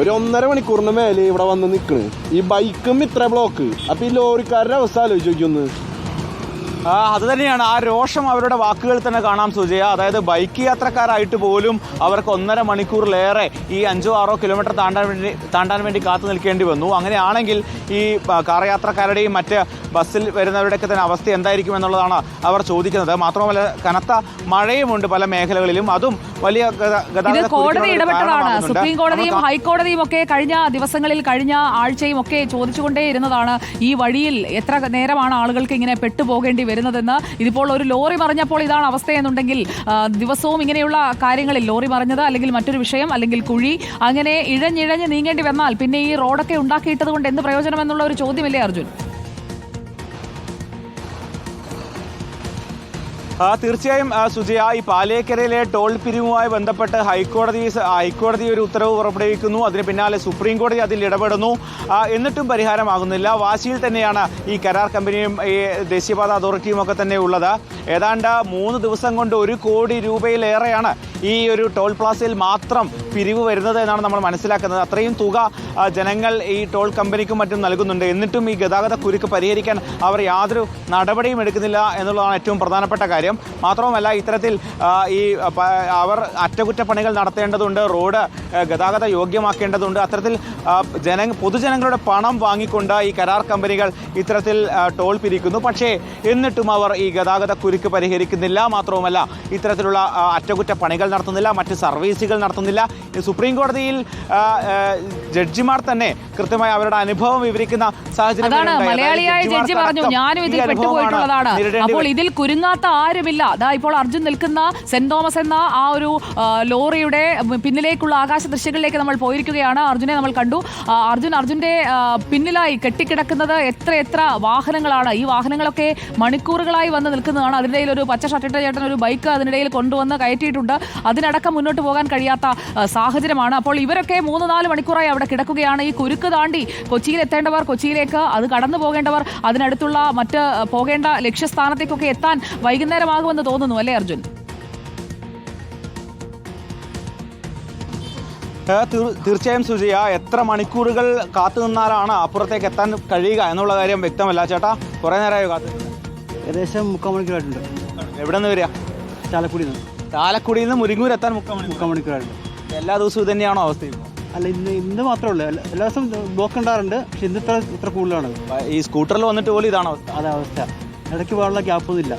ഒരു ഒന്നര മണിക്കൂറിന് മേലെ ഇവിടെ വന്ന് നിൽക്കണ് ഈ ബൈക്കും ഇത്ര ബ്ലോക്ക് അപ്പൊ ഈ ലോറിക്കാരുടെ അവസ്ഥ ആലോചിച്ച് ആ, അത് തന്നെയാണ്. ആ രോഷം അവരുടെ വാക്കുകളിൽ തന്നെ കാണാം സുജയ. അതായത് ബൈക്ക് യാത്രക്കാരായിട്ട് പോലും അവർക്ക് ഒന്നര മണിക്കൂറിലേറെ ഈ അഞ്ചോ ആറോ കിലോമീറ്റർ താണ്ടാൻ വേണ്ടി താണ്ടാൻ വേണ്ടി കാത്തു നിൽക്കേണ്ടി വന്നു. അങ്ങനെയാണെങ്കിൽ ഈ കാർ യാത്രക്കാരുടെയും മറ്റ് ബസ്സിൽ വരുന്നവരുടെയൊക്കെ തന്നെ അവസ്ഥ എന്തായിരിക്കും എന്നുള്ളതാണ് അവർ ചോദിക്കുന്നത്. മാത്രമല്ല കനത്ത മഴയുമുണ്ട് പല മേഖലകളിലും. അതും വലിയ ഗതാഗത കോടതി ഇടപെട്ടതാണ് സുപ്രീം കോടതിയും ഹൈക്കോടതിയും ഒക്കെ കഴിഞ്ഞ ദിവസങ്ങളിൽ കഴിഞ്ഞ ആഴ്ചയും ഒക്കെ ചോദിച്ചുകൊണ്ടേ ഇരുന്നതാണ് ഈ വഴിയിൽ എത്ര നേരമാണ് ആളുകൾക്ക് ഇങ്ങനെ പെട്ടുപോകേണ്ടി വരുന്നതെന്ന്. ഇതിപ്പോൾ ഒരു ലോറി മറിഞ്ഞപ്പോൾ ഇതാണ് അവസ്ഥയെന്നുണ്ടെങ്കിൽ ദിവസവും ഇങ്ങനെയുള്ള കാര്യങ്ങളിൽ ലോറി മറിഞ്ഞത് അല്ലെങ്കിൽ മറ്റൊരു വിഷയം അല്ലെങ്കിൽ കുഴി അങ്ങനെ ഇഴഞ്ഞിഴഞ്ഞ് നീങ്ങേണ്ടി വന്നാൽ പിന്നെ ഈ റോഡൊക്കെ ഉണ്ടാക്കിയിട്ടത് കൊണ്ട് എന്ത് പ്രയോജനം എന്നുള്ള ഒരു ചോദ്യമില്ലേ അർജുൻ? തീർച്ചയായും സുജയ ഈ പാലേക്കരയിലെ ടോൾ പിരിവുമായി ബന്ധപ്പെട്ട് ഹൈക്കോടതി ഹൈക്കോടതി ഒരു ഉത്തരവ് പുറപ്പെടുവിക്കുന്നു. അതിന് പിന്നാലെ സുപ്രീം കോടതി അതിൽ ഇടപെടുന്നു. എന്നിട്ടും പരിഹാരമാകുന്നില്ല. വാശിയിൽ തന്നെയാണ് ഈ കരാർ കമ്പനിയും ഈ ദേശീയപാത അതോറിറ്റിയും ഒക്കെ തന്നെ ഉള്ളത്. ഏതാണ്ട് മൂന്ന് ദിവസം കൊണ്ട് ഒരു കോടി രൂപയിലേറെയാണ് ഈ ഒരു ടോൾ പ്ലാസയിൽ മാത്രം പിരിവ് വരുന്നത് എന്നാണ് നമ്മൾ മനസ്സിലാക്കുന്നത്. അത്രയും തുക ജനങ്ങൾ ഈ ടോൾ കമ്പനിക്കും മറ്റും നൽകുന്നുണ്ട്. എന്നിട്ടും ഈ ഗതാഗത കുരുക്ക് പരിഹരിക്കാൻ അവർ യാതൊരു നടപടിയും എടുക്കുന്നില്ല എന്നുള്ളതാണ് ഏറ്റവും പ്രധാനപ്പെട്ട കാര്യം. മാത്രവുമല്ല ഇത്തരത്തിൽ ഈ അവർ അറ്റകുറ്റപ്പണികൾ നടത്തേണ്ടതുണ്ട് റോഡ് ഗതാഗത യോഗ്യമാക്കേണ്ടതുണ്ട്. അത്തരത്തിൽ ജന പൊതുജനങ്ങളുടെ പണം വാങ്ങിക്കൊണ്ട് ഈ കരാർ കമ്പനികൾ ഇത്തരത്തിൽ ടോൾ പിരിക്കുന്നു. പക്ഷേ എന്നിട്ടും അവർ ഈ ഗതാഗത കുരുക്ക് പരിഹരിക്കുന്നില്ല. മാത്രവുമല്ല ഇത്തരത്തിലുള്ള അറ്റകുറ്റപ്പണികൾ നടത്തുന്നില്ല മറ്റ് സർവീസുകൾ നടത്തുന്നില്ല. സുപ്രീം കോടതിയിൽ ജഡ്ജിമാർ തന്നെ കൃത്യമായി അവരുടെ അനുഭവം വിവരിക്കുന്ന സാഹചര്യം മലയാളിയായ ജഡ്ജി പറഞ്ഞു ഞാനും ഇതിൽ പെട്ടുപോയിട്ടുള്ളതാണ്. അപ്പോൾ ഇതിൽ കുരുങ്ങാത്ത ആരുമില്ല. അതാ ഇപ്പോൾ അർജുൻ നിൽക്കുന്ന സെന്റ് തോമസ് എന്ന ആ ഒരു ലോറിയുടെ പിന്നിലേക്കുള്ള ആകാശ ദൃശ്യങ്ങളിലേക്ക് നമ്മൾ പോയിരിക്കുകയാണ്. അർജുനെ നമ്മൾ കണ്ടു. അർജുൻ അർജുന്റെ പിന്നിലായി കെട്ടിക്കിടക്കുന്നത് എത്ര എത്ര വാഹനങ്ങളാണ്. ഈ വാഹനങ്ങളൊക്കെ മണിക്കൂറുകളായി വന്ന് നിൽക്കുന്നതാണ്. അതിനിടയിൽ ഒരു പച്ച ഷർട്ടിട്ട ചേട്ടൻ ഒരു ബൈക്ക് അതിനിടയിൽ കൊണ്ടുവന്ന് കയറ്റിയിട്ടുണ്ട്. അതിനടക്കം മുന്നോട്ട് പോകാൻ കഴിയാത്ത സാഹചര്യമാണ്. അപ്പോൾ ഇവരൊക്കെ മൂന്ന് നാല് മണിക്കൂറായി അവിടെ കിടക്കുകയാണ്. ഈ കുരുക്ക് താണ്ടി കൊച്ചിയിൽ എത്തേണ്ടവർ കൊച്ചിയിലേക്ക് അത് കടന്നു പോകേണ്ടവർ അതിനടുത്തുള്ള മറ്റ് പോകേണ്ട ലക്ഷ്യസ്ഥാനത്തേക്കൊക്കെ എത്താൻ വൈകുന്നേരമാകുമെന്ന് തോന്നുന്നു അല്ലേ അർജുൻ? തീർച്ചയായും സുജയ എത്ര മണിക്കൂറുകൾ കാത്തു നിന്നാലാണ് അപ്പുറത്തേക്ക് എത്താൻ കഴിയുക എന്നുള്ള കാര്യം വ്യക്തമല്ല. ചേട്ടാ കുറേ നേരമായോ കാത്തു ഏകദേശം മുക്കാൽ മണിക്കൂറായിട്ടുണ്ട്. എവിടെ നിന്ന് വരിക? ചാലക്കുടി നിന്ന്. ചാലക്കുടിയിൽ നിന്ന് മുരിങ്ങൂർ എത്താൻ മുക്കാൽ മണിക്കൂറായിട്ടുണ്ട് എല്ലാ ദിവസവും ഇത് തന്നെയാണോ അവസ്ഥ ഇപ്പോൾ അല്ല ഇന്ന് ഇന്ന് മാത്രമേ ഉള്ളൂ. എല്ലാ എല്ലാ ദിവസവും ബ്ലോക്ക് ഉണ്ടാറുണ്ട് പക്ഷെ ഇന്ന് ഇത്ര ഇത്ര കൂടുതലാണ്. ഈ സ്കൂട്ടറിൽ വന്നിട്ട് പോലും ഇതാണ് അവസ്ഥ. അതെ അവസ്ഥ. ഇടയ്ക്ക് പോകാനുള്ള ഗ്യാപ്പൊന്നും ഇല്ല.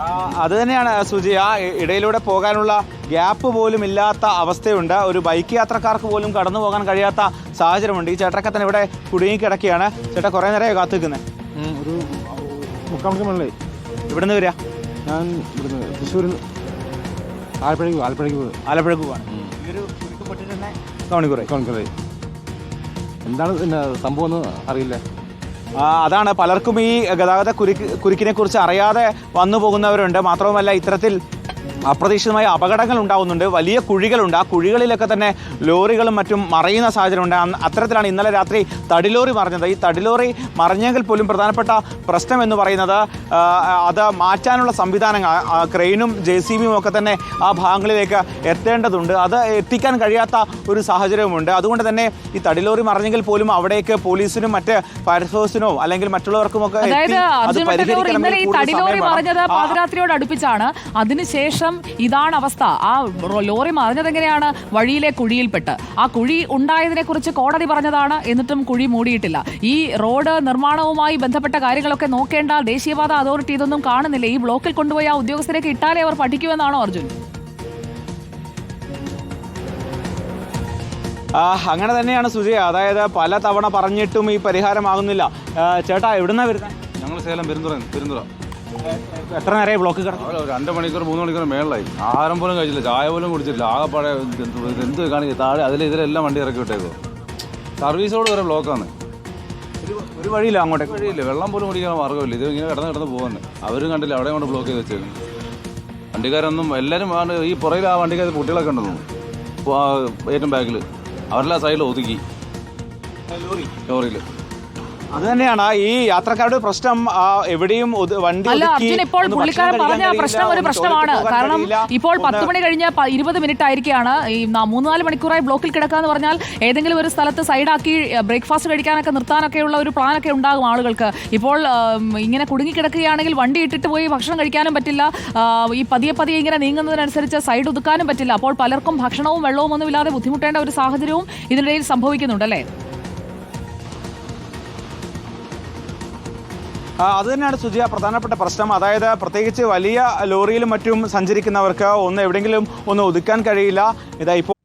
ആ, അത് തന്നെയാണ് സുജി. ആ ഇടയിലൂടെ പോകാനുള്ള ഗ്യാപ്പ് പോലും ഇല്ലാത്ത അവസ്ഥയുണ്ട്. ഒരു ബൈക്ക് യാത്രക്കാർക്ക് പോലും കടന്നു പോകാൻ കഴിയാത്ത സാഹചര്യമുണ്ട്. ഈ ചേട്ടൊക്കെ തന്നെ ഇവിടെ കുടുങ്ങി കിടക്കുകയാണ്. ചേട്ടാ കുറേ നേരമായി കാത്തുനിൽക്കുന്നത് ഒരു മുക്കാൽ മണിക്കൂർ ഇവിടെ നിന്ന് വരിക ഞാൻ ഇവിടുന്ന് തൃശ്ശൂരിൽ ആലപ്പുഴയ്ക്ക് ആലപ്പുഴയ്ക്ക് പോകും ആലപ്പുഴക്ക് പോകാൻ ഈ ഒരു കുരുക്ക് എന്താണ് പിന്നെ സംഭവം എന്ന് അറിയില്ല. ആ, അതാണ് പലർക്കും ഈ ഗതാഗത കുരുക്ക് കുരുക്കിനെ കുറിച്ച് അറിയാതെ വന്നു പോകുന്നവരുണ്ട് മാത്രവുമല്ല ഇത്തരത്തിൽ അപ്രതീക്ഷിതമായ അപകടങ്ങൾ ഉണ്ടാകുന്നുണ്ട് വലിയ കുഴികളുണ്ട്. ആ കുഴികളിലൊക്കെ തന്നെ ലോറികളും മറ്റും മറയുന്ന സാഹചര്യമുണ്ട്. അത്തരത്തിലാണ് ഇന്നലെ രാത്രി തടിലോറി മറിഞ്ഞത്. ഈ തടിലോറി മറിഞ്ഞെങ്കിൽ പോലും പ്രധാനപ്പെട്ട പ്രശ്നം എന്ന് പറയുന്നത് അത് മാറ്റാനുള്ള സംവിധാനങ്ങൾ ക്രെയിനും ജെ സി ബിയും ഒക്കെ തന്നെ ആ ഭാഗങ്ങളിലേക്ക് എത്തേണ്ടതുണ്ട്. അത് എത്തിക്കാൻ കഴിയാത്ത ഒരു സാഹചര്യവുമുണ്ട്. അതുകൊണ്ട് തന്നെ ഈ തടിലോറി മറിഞ്ഞെങ്കിൽ പോലും അവിടേക്ക് പോലീസിനും മറ്റ് ഫയർഫോഴ്സിനോ അല്ലെങ്കിൽ മറ്റുള്ളവർക്കും ഒക്കെ തടിലോറി. മറിഞ്ഞത് പാതിരാത്രിയോട് അടുപ്പിച്ചാണ്. അതിനുശേഷം ഇതാണ് അവസ്ഥ. ആ ലോറി മറിഞ്ഞത് എങ്ങനെയാണ് വഴിയിലെ കുഴിയിൽപ്പെട്ട്. ആ കുഴി ഉണ്ടായതിനെ കുറിച്ച് കോടതി പറഞ്ഞതാണ്. എന്നിട്ടും കുഴി മൂടിയിട്ടില്ല. ഈ റോഡ് നിർമ്മാണവുമായി ബന്ധപ്പെട്ട കാര്യങ്ങളൊക്കെ നോക്കേണ്ട ദേശീയപാത അതോറിറ്റി ഇതൊന്നും കാണുന്നില്ല. ഈ ബ്ലോക്കിൽ കൊണ്ടുപോയി ആ ഉദ്യോഗസ്ഥരേക്ക് ഇട്ടാലേ അവർ പഠിക്കുമെന്നാണോ അർജുൻ? ആ, അങ്ങനെ തന്നെയാണ് സുജയ. അതായത് പല തവണ പറഞ്ഞിട്ടും ഈ പരിഹാരമാകുന്നില്ല. ചേട്ടാ എവിടുന്നാ വരുന്നത് ഞങ്ങൾ സേലം പെരുന്തുറ പെരുന്തുറ എത്ര നേരമായി ബ്ലോക്ക് കിടക്കും രണ്ട് മണിക്കൂർ മൂന്ന് മണിക്കൂർ മേളിലായി. ആഹാരം പോലും കഴിച്ചില്ല ചായ പോലും കുടിച്ചില്ല ആകെപ്പാടെ എന്ത് കാണിക്കുക താഴെ അതിൽ ഇതിലെല്ലാം വണ്ടി ഇറക്കി വിട്ടേക്കോ സർവീസോട് വരെ ബ്ലോക്കാണ് ഒരു വഴിയില്ല അങ്ങോട്ടേക്ക് വഴിയില്ല. വെള്ളം പോലും കുടിക്കാൻ മാർഗമില്ല. ഇത് ഇങ്ങനെ കിടന്ന് കിടന്ന് പോകുന്നത് അവരും കണ്ടില്ല. അവിടെ കൊണ്ട് ബ്ലോക്ക് ചെയ്ത് വെച്ചേക്കും വണ്ടിക്കാരൊന്നും എല്ലാവരും ഈ പുറകിൽ ആ വണ്ടിക്കകത്ത് കുട്ടികളൊക്കെ ഉണ്ടെന്നു ഏറ്റവും ബാക്കിൽ അവരെല്ലാം സൈഡിൽ ഒതുക്കി. ലോറിയിൽ അത് തന്നെയാണ്. ഈ യാത്രക്കാരുടെ പ്രശ്നം എവിടെയും വണ്ടി അല്ല അർജുൻ ഇപ്പോൾ പുള്ളിക്കാരൻ പറഞ്ഞ പ്രശ്നം ഒരു പ്രശ്നമാണ്. കാരണം ഇപ്പോൾ പത്ത് മണി കഴിഞ്ഞ ഇരുപത് മിനിറ്റ് ആയിരിക്കുകയാണ് ഈ മൂന്ന് നാല് മണിക്കൂറായി ബ്ലോക്കിൽ കിടക്കുക എന്ന് പറഞ്ഞാൽ ഏതെങ്കിലും ഒരു സ്ഥലത്ത് സൈഡാക്കി ബ്രേക്ക്ഫാസ്റ്റ് കഴിക്കാനൊക്കെ നിർത്താനൊക്കെയുള്ള ഒരു പ്ലാനൊക്കെ ഉണ്ടാകും ആളുകൾക്ക്. ഇപ്പോൾ ഇങ്ങനെ കുടുങ്ങി കിടക്കുകയാണെങ്കിൽ വണ്ടി ഇട്ടിട്ട് പോയി ഭക്ഷണം കഴിക്കാനും പറ്റില്ല. ഈ പതിയെ പതിയെ ഇങ്ങനെ നീങ്ങുന്നതിനനുസരിച്ച് സൈഡ് ഒതുക്കാനും പറ്റില്ല. അപ്പോൾ പലർക്കും ഭക്ഷണവും വെള്ളവും ഒന്നും ഇല്ലാതെ ബുദ്ധിമുട്ടേണ്ട ഒരു സാഹചര്യവും ഇതിനിടയിൽ സംഭവിക്കുന്നുണ്ടല്ലേ ആ, അത് തന്നെയാണ് സുജിയ പ്രധാനപ്പെട്ട പ്രശ്നം. അതായത് പ്രത്യേകിച്ച് വലിയ ലോറിയിലും മറ്റും സഞ്ചരിക്കുന്നവർക്ക് ഒന്ന് എവിടെയെങ്കിലും ഒന്ന് ഒതുക്കാൻ കഴിയില്ല. ഇതാ ഇപ്പോൾ